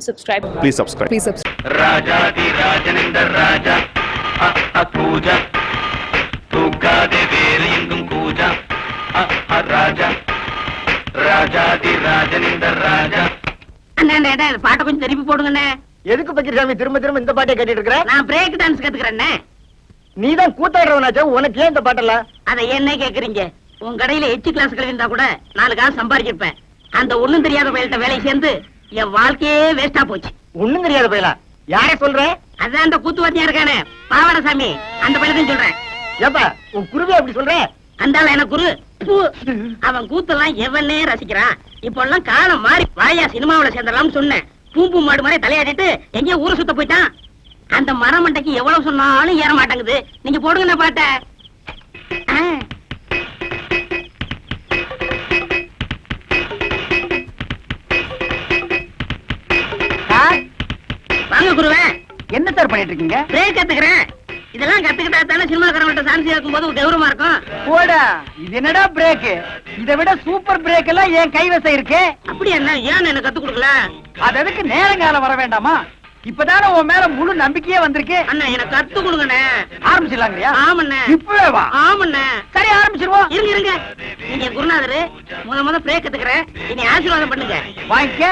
subscribe. Please subscribe. Please subscribe. ராஜனிந்த ராஜா அ, அ, பூஜா தூக்காதே வேறு எங்கும் அ, ராஜா ராஜாதி ராஜனிந்த ராஜா அண்ணே பாட்டை கொஞ்சம் திருப்பி போடுங்கண்ணே. எதுக்கு பக்கிரசாமி திரும்ப திரும்ப இந்த பாட்டை கேட்டுட்டு இருக்கிற? நான் பிரேக் டான்ஸ் கத்துக்கிறேன்னே நீ தான் கூத்தாடுறவனாச்சா உனக்கு ஏன் இந்த பாட்டெல்லாம்? அதை என்ன கேக்குறீங்க? உன் கடையில எச்சு கிளாஸ் இருந்தா கூட நாலு காசு சம்பாதிச்சிருப்பேன். அந்த ஒண்ணும் தெரியாத பயில்கிட்ட வேலையை சேர்ந்து என் வாழ்க்கையே வேஸ்டா போச்சு. ஒண்ணும் தெரியாத பையலா. யார சொல்ற? அதான் அந்த கூத்துவாத்தியா இருக்கானே. பாவாடசாமி அந்த பையன் சொல்றேன். ஏப்பா உன் குருவி அப்படி சொல்ற? அந்த எனக்கு குரு. அவன் கூத்தெல்லாம் எவனே ரசிக்கிறான். இப்போ எல்லாம் காலம் மாறி வாயா சினிமாவுல சேர்ந்தலாம்னு சொன்னேன். பூம்பு மாடு மாதிரி தலையாடிட்டு எங்கேயோ ஊரை சுத்த போயிட்டான். அந்த மரமண்டைக்கு எவ்வளவு சொன்னாலும் ஏற மாட்டேங்குது. நீங்க போடுங்க பாட்ட. வாங்க குருவே. என்ன சார் பண்ணிட்டு இருக்கீங்க பிரேக் கத்துக்கிறேன். இதெல்லாம் கத்துக்கிட்டா தானே சினிமாக்காரங்கள்ட்ட சான்ஸ் இருக்கும்போது கௌரவமா இருக்கும்? போடா. இது என்னடா பிரேக் இதை விட சூப்பர் பிரேக் எல்லாம் என் கைவசம் இருக்கு. அப்படி என்ன ஏன் எனக்கு கத்து கொடுக்கல? அது அதுக்கு நேரங்காலம் வர வேண்டாமா? இப்பதானே உன் மேல முழு நம்பிக்கையே வந்திருக்கு. அண்ணா எனக்கு கத்து கொடுங்கண்ணே. ஆரம்பிச்சிடலாங்கய்யா? ஆமண்ணே. இப்பவே வா. ஆமண்ணே. சரி ஆரம்பிச்சிருவோம். இருங்க இருங்க. நீங்க குருநாதரு முத முத பிரேக் கத்துக்கிறேன். இனி ஆசீர்வாதம் பண்ணுங்க. வாங்கிக்க.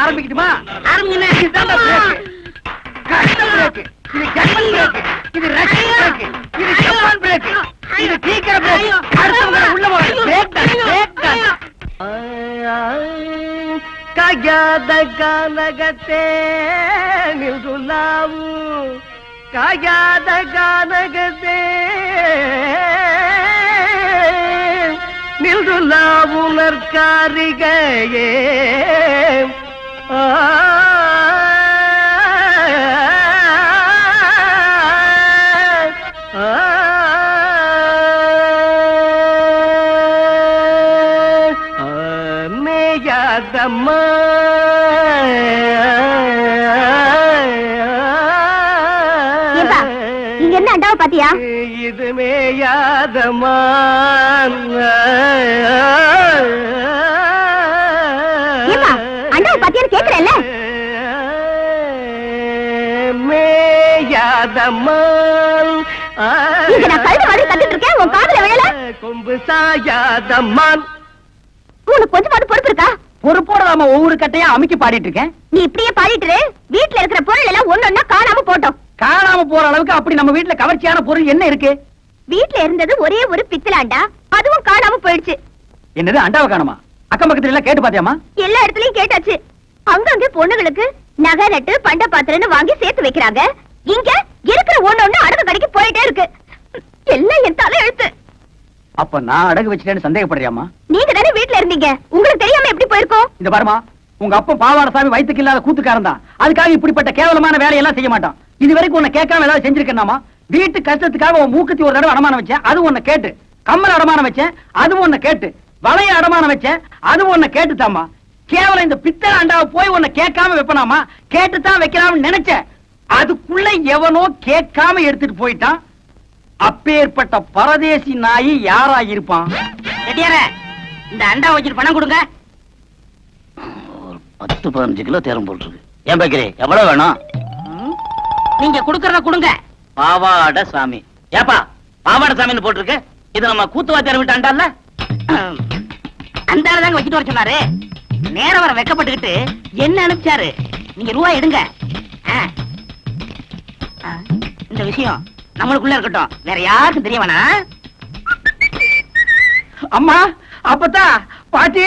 ஆரம்பிக்கட்டுமா ஆரம்பிங்கண்ணே இதுதான்டா பிரேக் கஷ்ட பிரேக் இது ஜன்னல் பிரேக் இது ரஷ்ய பிரேக் இது ஜப்பான் பிரேக் இது சீக்கிர பிரேக் அடுத்தவங்க உள்ள போற பிரேக் தான் பிரேக் தான் ಕಾಗ್ಯಾದ ಗಾನಗತೆ ನಿಲ್ದು ನಾವು ಕಾಗ್ಯಾದ ಗಾನಗತೆ ನಿಲ್ದು ನಾವು ನರ್ಕಾರಿಗೆ ಆ மேயாதம்மா இங்க என்ன அண்டாவை பாத்தியா? இது மேயாதம்மா விழல? கொம்பு சாயாதம்மான் உனக்கு கொஞ்சமாவது பொறுப்பு இருக்கா? பொறுப்போட நாம ஒவ்வொரு கட்டையா அமுக்கி பாடிட்டு இருக்கேன். நீ இப்படியே பாடிட்டு. வீட்ல இருக்கிற பொருள் எல்லாம் ஒன்னொன்னா காணாம போட்டோம். காணாம போற அளவுக்கு அப்படி நம்ம வீட்டுல கவர்ச்சியான பொருள் என்ன இருக்கு? வீட்ல இருந்தது ஒரே ஒரு பித்தலாண்டா அதுவும் காணாம போயிடுச்சு. என்னது அண்டாவை காணுமா? அக்கம் பக்கத்துல எல்லாம் கேட்டு பாத்தியாமா எல்லா இடத்துலயும் கேட்டாச்சு. அங்கங்க பொண்ணுங்களுக்கு நகை நட்டு பண்ட பாத்திரம்னு வாங்கி சேர்த்து வைக்கிறாங்க. இங்க இருக்கிற ஒண்ணு அடகு கடைக்கு போயிட்டே இருக்கு. எல்லாம் என் தலை எழுத்து. அப்ப நான் அடகு வச்சிட்டேன்னு சந்தேகப்படுறியாமா நீங்க தானே வீட்ல இருந்தீங்க? உங்களுக்கு தெரியாம எப்படி போயிருக்கோம்? இந்த பாருமா உங்க அப்பா பாவாடசாமி வயித்துக்கு இல்லாத கூத்துக்காரன் தான் அதுக்காக இப்படிப்பட்ட கேவலமான வேலையெல்லாம் செய்ய மாட்டான். இது வரைக்கும் உன்னை கேட்காம ஏதாவது செஞ்சிருக்கேனாமா வீட்டு கஷ்டத்துக்காக உன் மூக்குத்தி ஒரு தடவை அடமானம் வச்சேன் அது உன்னை கேட்டு. கம்மல் அடமானம் வச்சேன் அது உன்னை கேட்டு. வளைய அடமானம் வச்சேன் அது உன்னை கேட்டுதாம்மா கேவலம் இந்த பித்தளை அண்டாவை போய் உன்னை கேட்காம வைப்பனாமா கேட்டுத்தான் வைக்கலாம்னு நினைச்சேன். அதுக்குள்ள எவனோ கேட்காம எடுத்துட்டு போயிட்டான். அப்பேற்பட்ட பரதேசி நாயி யாரா இருப்பான் ரெட்டியார இந்த அண்டா வச்சுட்டு பணம் கொடுங்க. ஒரு பத்து பதினஞ்சு கிலோ தேரம் போட்டுருக்கு. ஏன் பேக்கரி எவ்வளவு வேணும்? நீங்க குடுக்கறத கொடுங்க. பாவாட சாமி. ஏப்பா பாவாட சாமின்னு போட்டிருக்கு. இது நம்ம கூத்துவாத்தியார் விட்டு அண்டால அந்த ஆளு தாங்க வச்சுட்டு வர சொன்னாரு. நேரம் வர வெக்கப்பட்டுக்கிட்டு என்ன அனுப்பிச்சாரு? நீங்க ரூபா எடுங்க. இந்த விஷயம் நம்மளுக்குள்ள இருக்கட்டும். வேற யாருக்கும் தெரிய வேணாம் அம்மா அப்பத்தா பாட்டி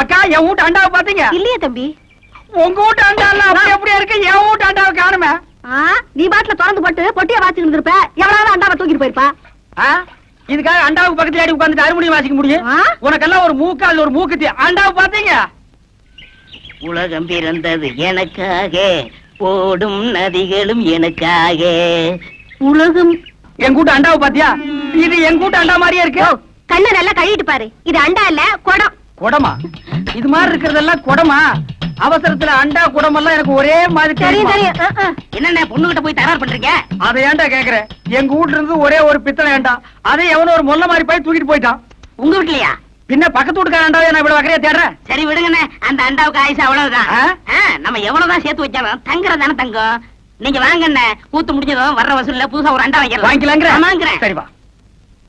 அக்கா என் வீட்டு அண்டாவை பாத்தீங்க? இல்லையே தம்பி. உங்க வீட்டு அண்டால அப்படி எப்படியா இருக்கு? என் வீட்டு அண்டாவை காணுமே. நீ பாட்டுல திறந்து போட்டு பொட்டிய வாசிட்டு இருந்திருப்ப எவ்வளவு அண்டாவை தூக்கிட்டு போயிருப்பா? இதுக்காக அண்டாவுக்கு பக்கத்துல அடி உட்கார்ந்துட்டு அறுமணி வாசிக்க முடியும்? உனக்கெல்லாம் ஒரு மூக்கால் ஒரு மூக்குத்தி. அண்டாவை பாத்தீங்க? உலகம் பிறந்தது எனக்காக. ஓடும் நதிகளும் எனக்காக. உலகம். என் கூட்டு அண்டாவை பாத்தியா? இது என் கூட்டு அண்டா மாதிரியே இருக்கு. கண்ணை நல்லா கழுவிட்டு பாரு. இது அண்டா இல்ல குடம். குடமா? இது மாதிரி இருக்கிறதெல்லாம் குடமா? அவசரத்துல அண்டா குடமெல்லாம் எனக்கு ஒரே மாதிரி தெரியும் தெரியுமா? என்னென்ன பொண்ணுகிட்ட போய் தகராறு பண்றீங்க? அதை ஏன்டா கேக்குறேன் எங்க வீட்டுல இருந்து ஒரே ஒரு பித்தளை ஏண்டா அதை எவனோ ஒரு மொல்ல மாதிரி போய் தூக்கிட்டு போயிட்டான். உங்க வீட்லயா? பின்ன பக்கத்து வீட்டுக்காரண்டாவே நான் இவ்வளவு வக்கறையா தேடுறேன் சரி விடுங்கண்ணே அந்த அண்டாவுக்கு ஆயுசு அவ்வளவுதான் ஆ? நம்ம எவ்வளவுதான் சேர்த்து வச்சாலும் தங்குறது தானே தங்கம் நீங்க வாங்கண்ணே கூத்து முடிஞ்சதும் வர்ற வசூல்ல புதுசா ஒரு அண்டா வாங்கிடலாம் வாங்கிக்கலாங்கிற ஆமாங்கிறேன் சரி வா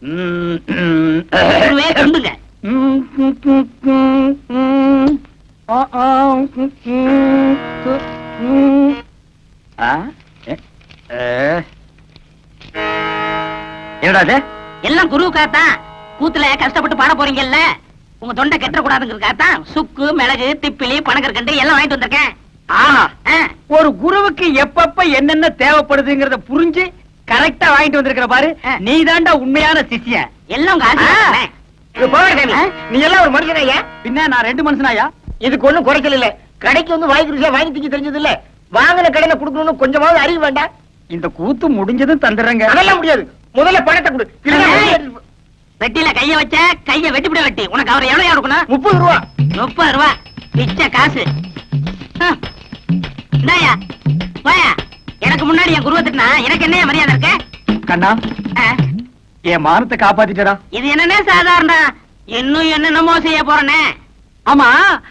ம், ம். ஒருவே கொண்டுங்க ம், ம், ம், ம், ம். ஆ, ஆ, ம், ம், ம். ஆ? ஏ, ஏ. என்னடா இது எல்லாம் குருவுக்காத்தான் கூத்துல கஷ்டப்பட்டு பாட போறீங்கல்ல? உங்க தொண்டை கெட்ட கூடாதுங்கிறதுக்காகத்தான் சுக்கு மிளகு திப்பிலி பனகற்கண்டு எல்லாம் வாங்கிட்டு வந்திருக்கேன். ஒரு குருவுக்கு எப்பப்ப என்னென்ன தேவைப்படுதுங்கறத புரிஞ்சு கரெக்டா வாங்கிட்டு வந்திருக்கிற பாரு. நீ தாண்டா உண்மையான சிஷ்யன் எல்லாம். நீ. எல்லாம் ஒரு மனுஷனையா? பின்ன நான் ரெண்டு மனுஷனாயா? இதுக்கு ஒண்ணும் குறைச்சல் இல்ல கடைக்கு வந்து வாங்கி ருசியா வாங்கி திங்க தெரிஞ்சது இல்ல வாங்கின கடனை கொடுக்கணும்னு கொஞ்சமாவது அறிவு வேண்டாம். இந்த கூத்து முடிஞ்சதும் தந்துடுறேங்க. அதெல்லாம் முடியாது. முதல்ல பணத்தை கொடு. வெட்டியில கைய வச்ச கைய வெட்டிவிட வெட்டி. உனக்கு அவர் எவ்வளவு கொடுக்கணும் முப்பது ரூபா. முப்பது ரூபா. பிச்சை காசு. இந்தாயா. போயா. எனக்கு முன்னாடி என் குருவை திட்டினா எனக்கு என்ன மரியாதை இருக்கு? கண்ணா என் மானத்தை காப்பாத்திட்டடா. இது என்னன்னே சாதாரண இன்னும் என்னென்னமோ செய்ய போறேனே ஆமா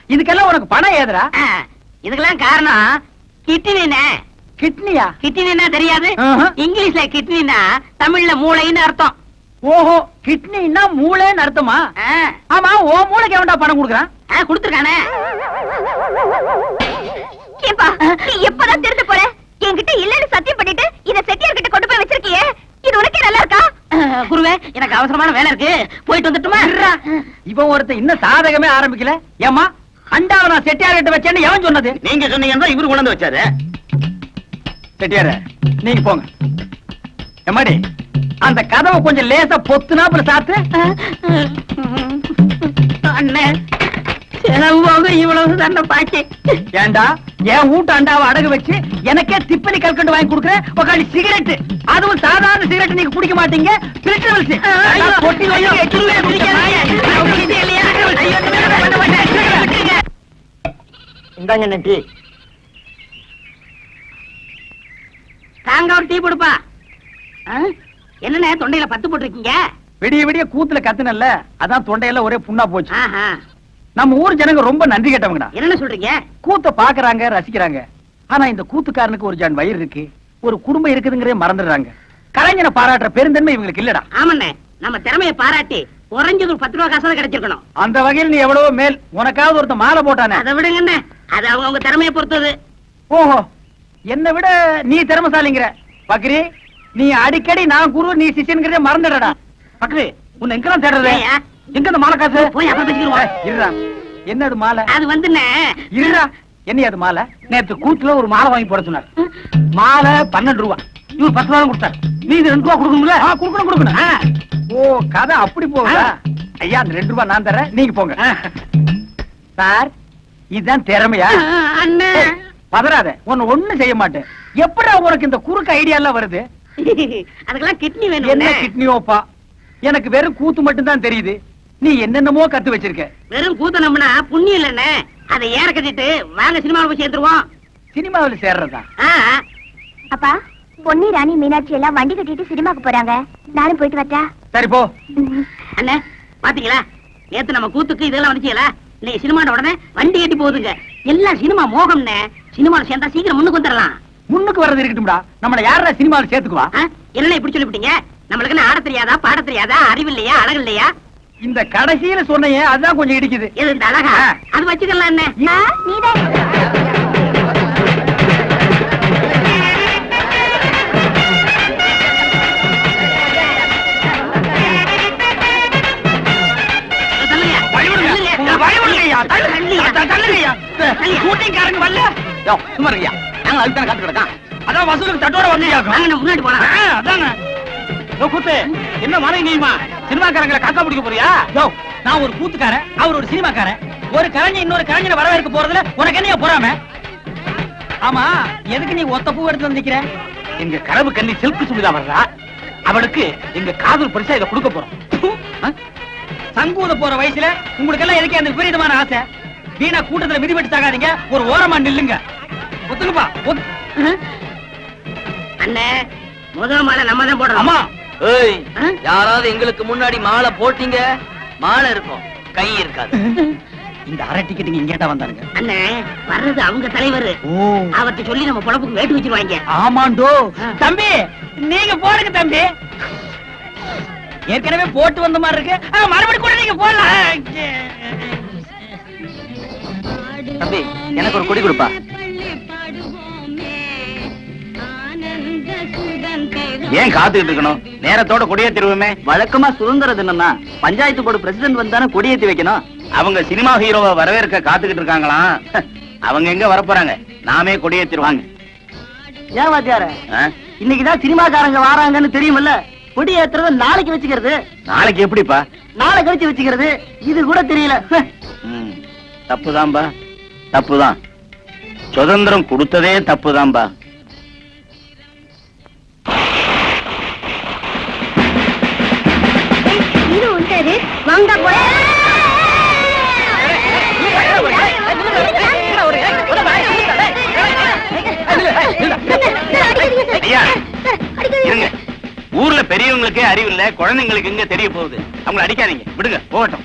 இதுக்கெல்லாம் உனக்கு பணம் ஏதுடா? ஆ, இதுக்கெல்லாம் காரணம் கிட்னினே கிட்னியா? கிட்னினா தெரியாது. இங்கிலீஷ்ல கிட்னினா தமிழ்ல மூளைன்னு அர்த்தம். ஓஹோ கிட்னின்னா மூளைன்னு அர்த்தமா? ஆ, ஆமா ஓ மூளைக்கு எவன்டா பணம் கொடுக்குறான்? கொடுத்திருக்கானே. ஏப்பா நீ எப்பதான் திருந்த போற? என்கிட்ட இல்லன்னு சத்தியம் பண்ணிட்டு இத செட்டியார் கிட்ட கொண்டு போய் வச்சிருக்கியே? இது உனக்கே நல்லா இருக்கா? குருவே எனக்கு அவசரமான வேலை இருக்கு. போயிட்டு வந்துட்டுமா? இவன் ஒருத்தன் இன்னும் சாதகமே ஆரம்பிக்கல. ஏமா அண்டாவை நான் செட்டியார் கிட்ட வச்சேன்னு எவன் சொன்னது? நீங்க சொன்னீங்கன்னா இவரு கொண்டு வந்து வச்சாரு. செட்டியார நீங்க போங்க. எம்மாடி அந்த கதவை கொஞ்சம் லேசா பொத்துனாப்புல சாத்து. அண்ணே செலவு போக இவ்வளவு தண்டை பாக்கி. ஏண்டா என் வீட்டு அண்டாவை அடகு வச்சு எனக்கே திப்பலி கல்கண்டு வாங்கி கொடுக்குறேன் உக்காடி சிகரெட் அதுவும் சாதாரண சிகரெட் நீங்க குடிக்க மாட்டீங்க. இந்தாங்க நட்டி தாங்க ஒரு டீ கொடுப்பா. ஆ? என்னண்ணே தொண்டையில பத்து போட்டிருக்கீங்க? விடிய விடிய கூத்துல கத்துனல்ல அதான் தொண்டையெல்லாம் ஒரே புண்ணா போச்சு. ஆஹா. நம்ம ஊர் ஜனங்க ரொம்ப நன்றி கேட்டவங்கடா என்னண்ணே சொல்றீங்க? கூத்த பாக்குறாங்க ரசிக்கிறாங்க. ஆனா இந்த கூத்துக்காரனுக்கு ஒரு ஜான் வயிறு இருக்கு ஒரு குடும்பம் இருக்குதுங்கிறே மறந்துடுறாங்க. கலைஞனை பாராட்டுற பெருந்தன்மை இவங்களுக்கு இல்லடா. ஆமாண்ணே நம்ம திறமையை பாராட்டி குறைஞ்சது ஒரு பத்து ரூபா காசாவது கிடைச்சிருக்கணும். அந்த வகையில் நீ எவ்வளவோ மேல் உனக்காவது ஒருத்த மாலை போட்டானே. அதை விடுங்கண்ணே அது அவங்க உங்க திறமையை பொறுத்தது. ஓஹோ என்னை விட நீ திறமசாலிங்கிற. பக்ரி நீ அடிக்கடி நான் குரு நீ சிஷ்யன்கிறதே மறந்துடடா பக்ரி உன்னை எங்கெல்லாம் தேடுறது. எங்க இந்த மாலை காசு? போய் அப்புறம் இருடா. என்னது மாலை? அது வந்துண்ணே இருடா. என்ன அது மாலை? நேத்து கூத்துல ஒரு மாலை வாங்கி போட சொன்னார். மாலை பன்னெண்டு ரூபா. இவர் பத்து ரூபா கொடுத்தாரு. நீ இது ரெண்டு ரூபா கொடுக்கணும்ல? கொடுக்கணும் கொடுக்கணும். ஓ கதை அப்படி போகுதா? ஐயா அந்த ரெண்டு ரூபா நான் தரேன். நீங்க போங்க. சார் இதுதான் திறமையா? பதறாத. உன்னை ஒண்ணும் செய்ய மாட்டேன். எப்படா உனக்கு இந்த குறுக்கு ஐடியா எல்லாம் வருது? அதுக்கெல்லாம் கிட்னி என்ன வேணும் கிட்னியோப்பா எனக்கு வெறும் கூத்து மட்டும் தான் தெரியுது. நீ என்னென்னமோ கத்து வச்சிருக்க. வெறும் கூத்த நம்பினா புண்ணியம் இல்லண்ணே அதை ஏற கட்டிட்டு வாங்க சினிமாவில் போய் சேர்ந்துருவோம். சினிமாவில் சேர்றதா? அப்பா பொன்னி ராணி மீனாட்சி எல்லாம் வண்டி கட்டிட்டு சினிமாக்கு போறாங்க. நானும் போயிட்டு வரட்டா? சரி போ. அண்ணே பாத்தீங்களா? நேத்து நம்ம கூத்துக்கு இதெல்லாம் வந்துச்சீங்களா இன்னைக்கு சினிமாட உடனே வண்டி கட்டி போகுதுங்க. எல்லாம் சினிமா மோகம்னே சினிமாவில் சேர்ந்தா சீக்கிரம் முன்னுக்கு வந்துடலாம் முன்னுக்கு வர்றது இருக்கட்டும்டா. நம்மள யாரா சினிமாவில் சேர்த்துக்குவா? ஆ, என்னண்ணே இப்படி சொல்லிவிட்டீங்க? நம்மளுக்கு என்ன ஆட தெரியாதா பாட தெரியாதா அறிவு இல்லையா அழகு இல்லையா? இந்த கடைசியில சொன்னையே அதுதான் கொஞ்சம் இடிக்குது. எது இந்த அழகா. அது வச்சுக்கலாம் நீதான் தள்ளுங்க. ஷூட்டிங்காரங்க வரல? யோ, சும்மா இருக்கியா? நாங்க அதுக்கு தானே காத்து கிடக்கான் அதான் வசூலுக்கு தட்டோட வந்தியாக்கும் நம்ம முன்னாடி போலாம் அதாங்க யோ, கூத்து என்ன மழை நீயுமா சினிமாக்காரங்களை காக்கா பிடிக்க போறியா? யோ நான் ஒரு கூத்துக்காரன் அவர் ஒரு சினிமாக்காரன். ஒரு கலைஞன் இன்னொரு கலைஞனை வரவேற்க போறதுல உனக்கு என்னைய பொறாம? ஆமா எதுக்கு நீ ஒத்த பூ எடுத்து நிக்கிற? எங்க கனவு கண்ணி சில்க் சுடிதா வர்றா? அவளுக்கு எங்க காதல் பரிசா இதை கொடுக்க போறோம்? சங்கூத போற வயசுல உங்களுக்கு எல்லாம் எதுக்கு அந்த விபரீதமான ஆசை? வீணா கூட்டத்துல மிதிபட்டு சாகாதீங்க ஒரு ஓரமா நில்லுங்க. ஒத்துக்குப்பா ஒத்து- அண்ணே முதல் மாலை நம்ம தான் போடுறோம் அம்மா. ஏய்? யாராவது எங்களுக்கு முன்னாடி மாலை போட்டீங்க? மாலை இருக்கும் கை இருக்காது. இந்த அரை டிக்கெட்டுங்க இங்கேட்டா வந்தாருங்க. அண்ணே வர்றது அவங்க தலைவர். அவர்கிட்ட சொல்லி நம்ம பொழப்புக்கு வேட்டு வச்சிருவாங்க. ஆமாண்டோ. தம்பி நீங்க போடுங்க தம்பி. ஏற்கனவே போட்டு வந்த மாதிரி இருக்கு. ஆ, மறுபடியும் கூட நீங்க போடலாம். தம்பி எனக்கு ஒரு கொடி கொடுப்பா. ஏன் காத்துக்கிட்டு இருக்கணும்? நேரத்தோட கொடியேத்திருவோமே வழக்கமா சுதந்திர தினம்னா பஞ்சாயத்து போர்டு பிரசிடென்ட் வந்தானே கொடியேத்தி வைக்கணும். அவங்க சினிமா ஹீரோவை வரவேற்க காத்துக்கிட்டு இருக்காங்களாம் அவங்க எங்க வரப்போறாங்க? நாமே கொடியேத்திருவாங்க ஏன் வாத்தியார? இன்னைக்குதான் சினிமாக்காரங்க வராங்கன்னு தெரியுமில்ல? கொடி ஏத்துறத நாளைக்கு வச்சுக்கிறது. நாளைக்கு எப்படிப்பா? நாளை கழிச்சு வச்சுக்கிறது. இது கூட தெரியல. தப்புதான்பா. தப்புதான் சுதந்திரம் கொடுத்ததே தப்புதான்பா வாங்க ஊர்ல பெரியவங்களுக்கே அறிவு இல்ல குழந்தைங்களுக்கு எங்க தெரிய போகுது அவங்கள அடிக்காதீங்க விடுங்க போகட்டும்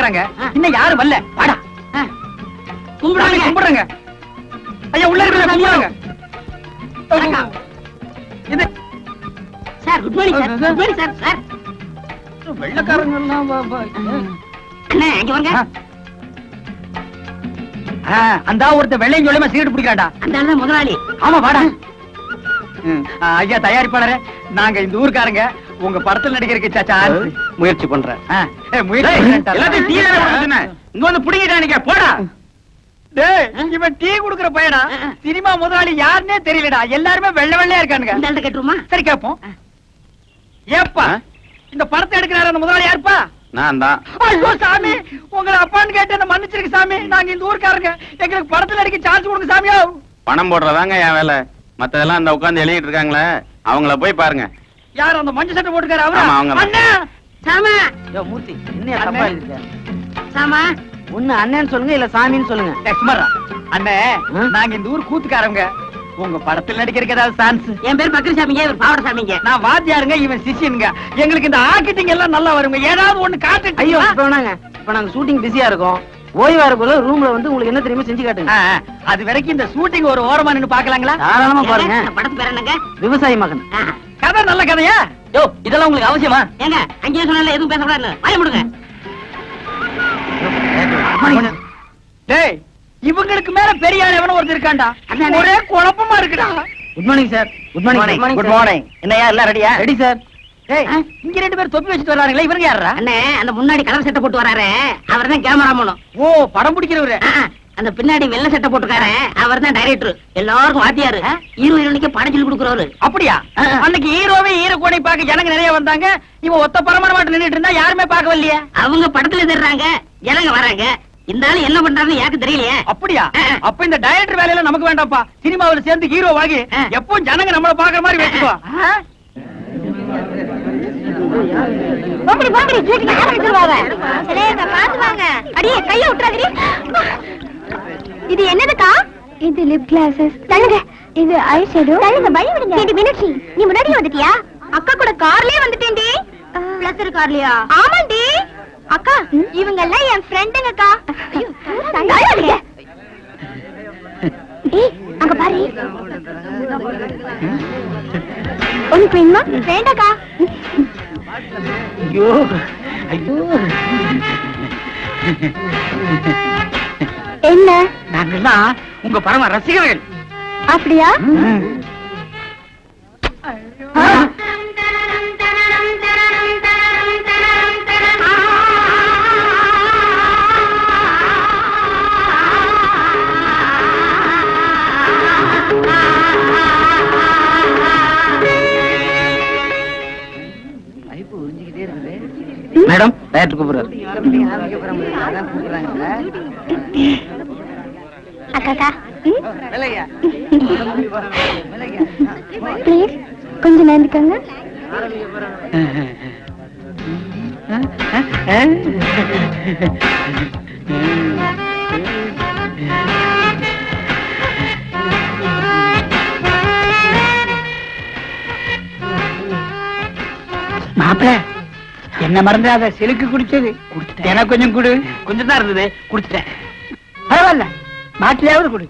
இறக்குறாங்க இன்னும் யாரும் வரல. வாடா. சாமி கும்பிடுவாங்க கும்பிடுறேங்க. ஐயா உள்ள இருக்கிற கும்பிடுங்க. வணக்கம். இது sir good morning sir. Good morning sir. Sir. வெள்ளக்காரங்க எல்லாம் அண்ணா இங்க வாங்க. ஆ, அந்த ஒருத்தன் வெள்ளையும் சொல்லியமா சிகரெட் பிடிக்கிறாடா அந்த முதலாளி. ஆமா வாடா. ஐயா தயாரிப்பாளரே. நாங்க இந்த ஊர்க்காரங்க. உங்க படத்துல நடிக்கிறதுக்கு சாச்சா முயற்சி பண்றேன். இங்க வந்து புடிங்கிட்டானுங்க போடா. டேய், இவன் டீ குடுக்குற பையனா? சினிமா முதலாளி யாருன்னே தெரியலடா. எல்லாருமே வெள்ளை வெள்ளையா இருக்கானுங்க. கேட்டுருமா சரி கேப்போம். ஏப்பா? இந்த படத்தை எடுக்கிறாரு அந்த முதலாளி யாருப்பா? நான் தான். ஐயோ சாமி உங்களை அப்பான்னு கேட்டு என்ன மன்னிச்சிருக்கு சாமி. நாங்க இந்த ஊர்க்காரங்க. எங்களுக்கு படத்துல நடிக்க சான்ஸ் கொடுங்க சாமியோ. பணம் போடுறதாங்க என் வேலை. மத்ததெல்லாம் அந்த உட்கார்ந்து எழுதிட்டு இருக்காங்களே அவங்கள போய் பாருங்க. யார் அந்த மஞ்சள் சட்டை போட்டுக்காரு அவரா. அண்ணா! சாமா! மூர்த்தி என்ன தப்பா சாமா! ஒண்ணு அண்ணன் சொல்லுங்க இல்ல சாமின்னு சொல்லுங்க? லட்சுமரா அண்ணே நாங்க இந்த ஊர் கூத்துக்காரங்க உங்க படத்துல நடிக்கிறதுக்கு ஏதாவது சான்ஸ் என் பேர் பக்கரி சாமிங்க இவர் பாவட சாமிங்க. நான் வாத்தியாருங்க இவன் சிஷியனுங்க. எங்களுக்கு இந்த ஆக்கிட்டிங் எல்லாம் நல்லா வருங்க. ஏதாவது ஒண்ணு காட்டு ஐயோ இப்ப வேணாங்க. இப்ப நாங்க ஷூட்டிங் பிஸியா இருக்கோம். ஓய்வா இருக்குள்ள ரூம்ல வந்து உங்களுக்கு என்ன தெரியுமோ செஞ்சு காட்டுங்க. அது வரைக்கும் இந்த ஷூட்டிங் ஒரு ஓரமா நின்னு பாக்கலாங்களா தாராளமா பாருங்க. படத்து பேர் என்னங்க? விவசாயி மகன். கதை நல்ல கதையா? யோ இதெல்லாம் உங்களுக்கு அவசியமா? ஏங்க அங்கேயே சொன்னால எதுவும் பேசக்கூடாது வாய முடுங்க. டேய் இவங்களுக்கு மேல பெரிய ஆள் எவனோ ஒருத்தர் இருக்கான்டா. அதானே. ஒரே குழப்பமா இருக்குடா. Good morning sir good morning good morning என்னையா எல்லாம் ரெடியா ரெடி சார் டேய் இங்க ரெண்டு பேர் தொப்பி வச்சுட்டு வர்றாங்களே இவங்க யாரா அண்ணே அந்த முன்னாடி கலர் சட்டை போட்டு வராரு அவர் தான் கேமரா மூலம் ஓ படம் பிடிக்கிறவரு. அந்த பின்னாடி வெள்ளை சட்டை போட்டுக்காரு அவர் தான் டைரக்டர் எல்லாருக்கும் வாத்தியாரு. ஹீரோ ஹீரோனிக்கு படம் சொல்லி கொடுக்குறவரு. அப்படியா. அன்னைக்கு ஹீரோவே ஹீரோ கோணை பார்க்க ஜனங்க நிறைய வந்தாங்க. இவன் ஒத்த பரமான மாட்டு நின்னுட்டு இருந்தா யாருமே பார்க்க வரலையே அவங்க படத்துல தர்றாங்க ஜனங்க வராங்க. இந்த ஆளு என்ன பண்றாருன்னு எனக்கு தெரியலையே. அப்படியா. அப்ப இந்த டைரக்டர் வேலையில நமக்கு வேண்டாம்ப்பா. சினிமாவுல சேர்ந்து ஹீரோ வாங்கி ஆ. எப்பவும் ஜனங்க நம்மள பாக்குற மாதிரி வச்சுக்கோ. ஷூட்டிங் ஆரம்பிச்சிருவாங்க சரியா பாத்து வாங்க. அடியே கைய விட்டுறாதடி. இது என்னதுக்கா? இது லிப் கிளாஸஸ் தள்ளுங்க. இது ஐ ஷேடோ தள்ளுங்க பை விடுங்க மீனாட்சி நீ முன்னாடியே வந்துட்டியா? அக்கா கூட கார்லயே வந்துட்டேன்டி. பிளஸ் கார்லயா? ஆமாண்டி. அக்கா இவங்க எல்லாம் என் ஃப்ரெண்டுங்கக்கா ஏய் அங்க பாரு. டானிக் வேணுமா? வேண்டாக்கா. ஐயோ ஐயோ. என்ன? நாங்கெல்லாம் உங்க பரம ரசிகர்கள். அப்படியா. மேடம் டயட் கூப்பிடுறாரு? அக்காக்கா? ப்ளீஸ் கொஞ்சம் நேர்ந்துக்கோங்க மாப்பிள என்ன மறந்தாத சிலுக்கு குடிச்சது. எனக்கு கொஞ்சம் கொடு. கொஞ்சம் தான் இருந்தது. குடிச்சிட்டேன் பரவாயில்ல. மாட்டிலையாவது கொடு.